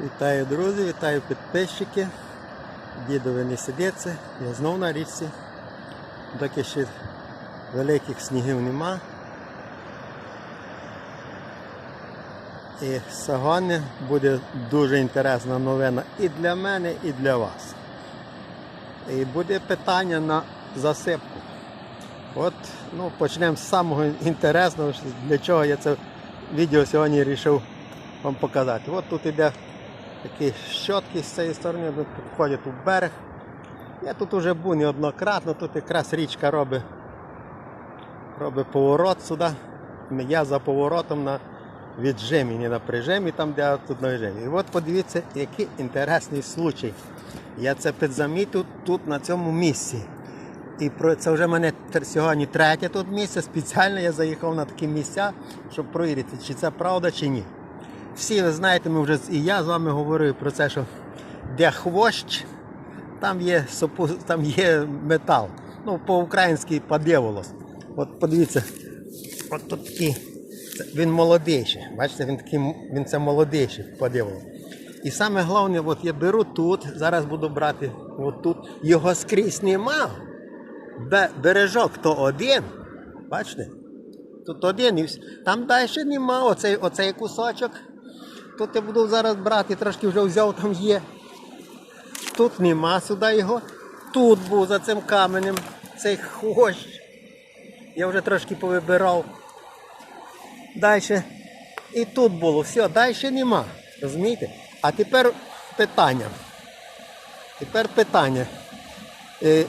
Вітаю друзі, вітаю підписчики. Дідове не сидиться. Я знов на річці. Доки ще великих снігів нема. І сьогодні буде дуже інтересна новина і для мене, і для вас. І буде питання на засипку. От, ну, почнемо з самого інтересного, для чого я це відео сьогодні вирішив вам показати. От тут іде такі щотки з цієї сторони, вони тут входять у берег. Я тут вже був неоднократно, тут якраз річка робить, робить поворот сюди. Я за поворотом на віджимі, не на прижимі, там де тут на віджимі. І от подивіться, який інтересний случай. Я це підзамітив тут на цьому місці. І це вже мене сьогодні третє тут місце. Спеціально я заїхав на такі місця, щоб провірити, чи це правда, чи ні. Всі ви знаєте, ми вже і я з вами говорив про це, що де хвощ, там є сопу- там є метал. Ну, по-українськи подивилось. От подивіться, от тут такий, він молодийший. Бачите, він такий, він це молодийший подивилось. І саме головне, от я беру тут, зараз буду брати от тут. Його скрізь нема. Бережок то один. Бачите? Тут один і Там далі нема. Оцей, оцей кусочок. Тут я буду зараз брати, трошки вже взяв, там є. Тут нема сюди його. Тут був за цим каменем цей хвощ. Я вже трошки повибирав. Далі. І тут було. Все, далі нема. Розумієте? А тепер питання. Тепер питання. Е,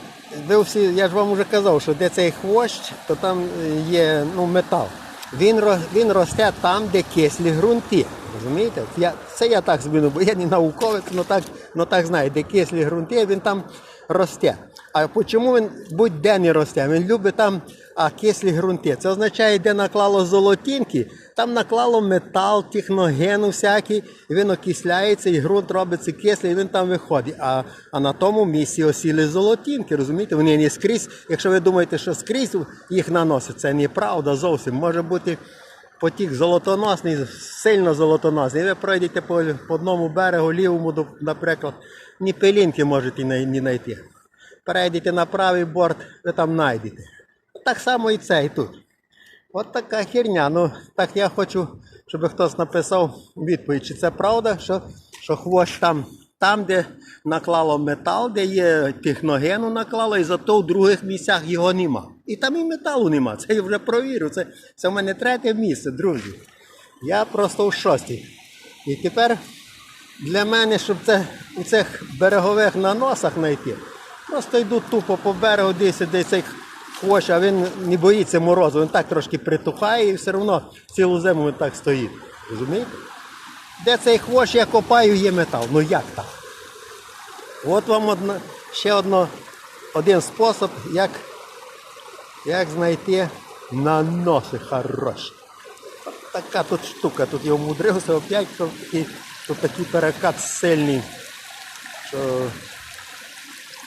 Ви всі, я ж вам вже казав, що де цей хвощ, то там е, є ну, метал. Він, він росте там, де кислі ґрунти. Розумієте? Я, це я так собі, ну, бо я не науковець, але так, ну, так знаю, де кислі ґрунти, він там росте. А чому він будь-де не росте? Він любить там а, кислі ґрунти. Це означає, де наклало золотінки, там наклало метал, техногену всякий, і він окисляється, і ґрунт робиться кислий, і він там виходить. А, а на тому місці осіли золотінки, розумієте? Вони не скрізь. Якщо ви думаєте, що скрізь їх наносять, це неправда зовсім. Може бути потік золотоносний, сильно золотоносний. Ви пройдете по, по одному берегу, лівому, наприклад, ні пилінки можете не, знайти. Перейдете на правий борт, ви там знайдете. Так само і це і тут. От така херня. Ну, так я хочу, щоб хтось написав відповідь, чи це правда, що, що хвощ там, там, де наклало метал, де є техногену наклало, і зато в других місцях його нема. І там і металу нема. Це я вже провірю. Це, це в мене третє місце, друзі. Я просто в шостій. І тепер для мене, щоб це у цих берегових наносах знайти, просто йду тупо по берегу, десь десь цей хвощ, а він не боїться морозу, він так трошки притухає і все одно цілу зиму він так стоїть. Розумієте? Де цей хвощ я копаю, є метал. Ну як так? От вам одна, ще одно, один спосіб, як, як знайти наноси хороші. От така тут штука, тут я умудрився опять, що такий, тут такий перекат сильний, що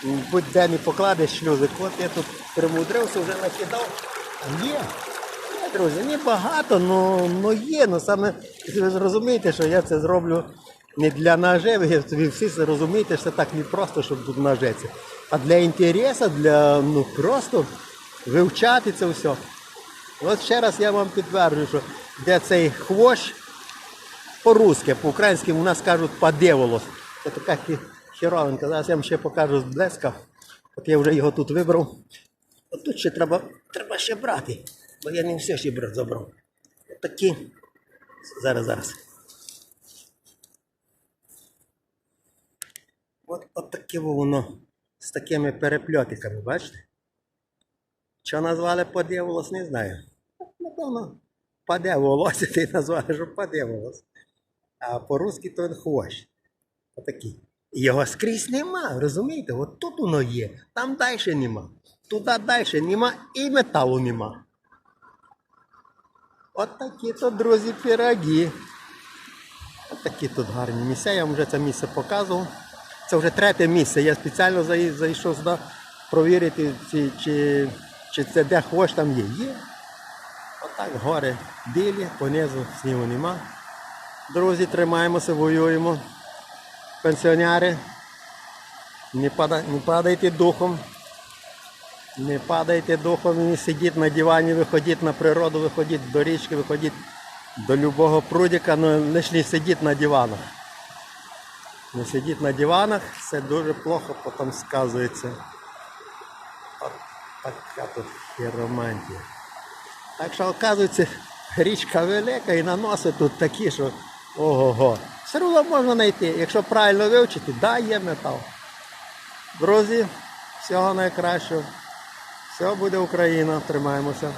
будь-де не покладеш шлюзик. От я тут примудрився, вже накидав. Є. Є, друзі, не багато, але є. Ну саме ви зрозумієте, що я це зроблю не для наживи, ви всі це розумієте, що так не просто, щоб тут нажитися. А для інтересу, для ну просто вивчати це все. От ще раз я вам підтверджую, що де цей хвощ по-русски, по-українськи у нас кажуть подеволос. Це така хі- херовинка. Зараз я вам ще покажу з блеска. От я вже його тут вибрав. От тут ще треба, треба ще брати, бо я не все ще забрав. Такі. Зараз, зараз. От, от таке воно з такими перепльотиками, бачите? Що назвали подивилось, не знаю. Напевно, паде волосся, ти назвали, що паде волосся. А по-русски то хвощ. Отакий. Його скрізь нема, розумієте? От тут воно є, там далі нема. Туди далі нема і металу нема. От такі то, друзі, пироги. От такі тут гарні місця. Я вам вже це місце показував. Це вже третє місце. Я спеціально зайшов сюди провірити, чи, чи, чи це де хвощ там є. Є. Отак гори білі, понизу снігу нема. Друзі, тримаємося, воюємо. пенсіонери, не падайте духом. Не падайте духом не сидіть на дивані, виходіть на природу, виходіть до річки, виходіть до любого прудика, але лише не сидіть на диванах. Не сидіть на диванах, це дуже плохо потім сказується. От така тут хіромантія. Так що, оказується, річка велика і наноси тут такі, що ого-го. Все одно можна знайти. Якщо правильно вивчити, да, є метал. Друзі, всього найкращого. Все буде Україна, тримаємося.